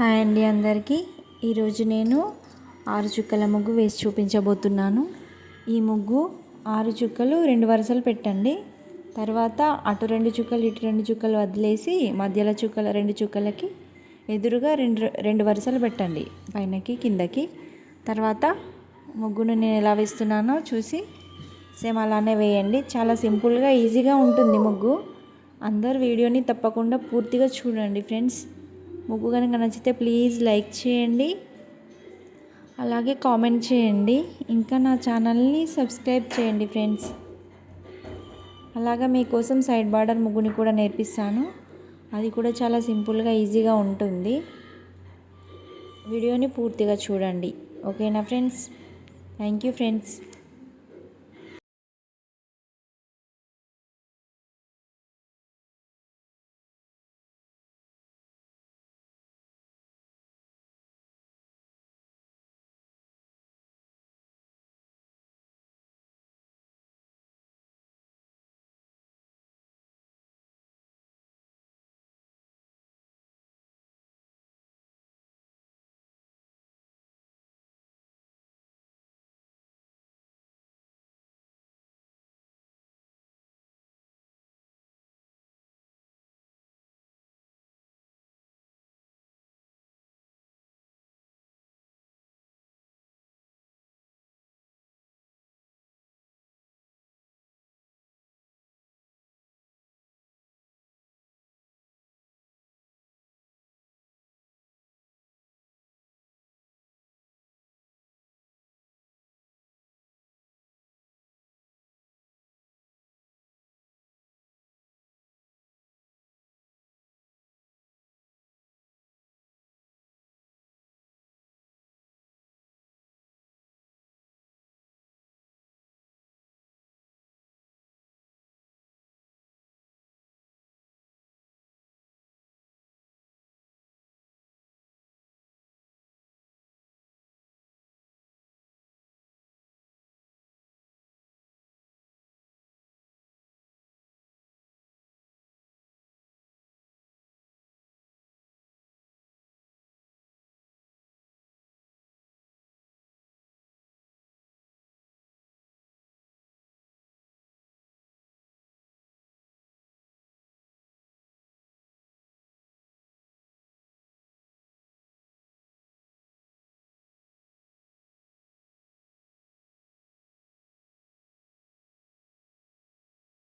Hi అండి అందరికీ. ఈరోజు నేను ఆరు చుక్కల ముగ్గు వేసి చూపించబోతున్నాను. ఈ ముగ్గు ఆరు చుక్కలు రెండు వరుసలు పెట్టండి. తర్వాత అటు రెండు చుక్కలు ఇటు రెండు చుక్కలు వదిలేసి మధ్యలో చుక్కల రెండు చుక్కలకి ఎదురుగా రెండు రెండు వరుసలు పెట్టండి పైనకి కిందకి. తర్వాత ముగ్గును నేను ఎలా వేస్తున్నానో చూసి సేమ్ అలానే వేయండి. చాలా సింపుల్గా ఈజీగా ఉంటుంది ముగ్గు. అందరు వీడియోని తప్పకుండా పూర్తిగా చూడండి ఫ్రెండ్స్. ముగ్గు కనుక నచ్చితే ప్లీజ్ లైక్ చేయండి. అలాగే కామెంట్ చేయండి. ఇంకా నా ఛానల్ని సబ్స్క్రైబ్ చేయండి ఫ్రెండ్స్. అలాగా మీకోసం సైడ్ బార్డర్ ముగ్గుని కూడా నేర్పిస్తాను. అది కూడా చాలా సింపుల్గా ఈజీగా ఉంటుంది. వీడియోని పూర్తిగా చూడండి. ఓకేనా ఫ్రెండ్స్? Thank you friends.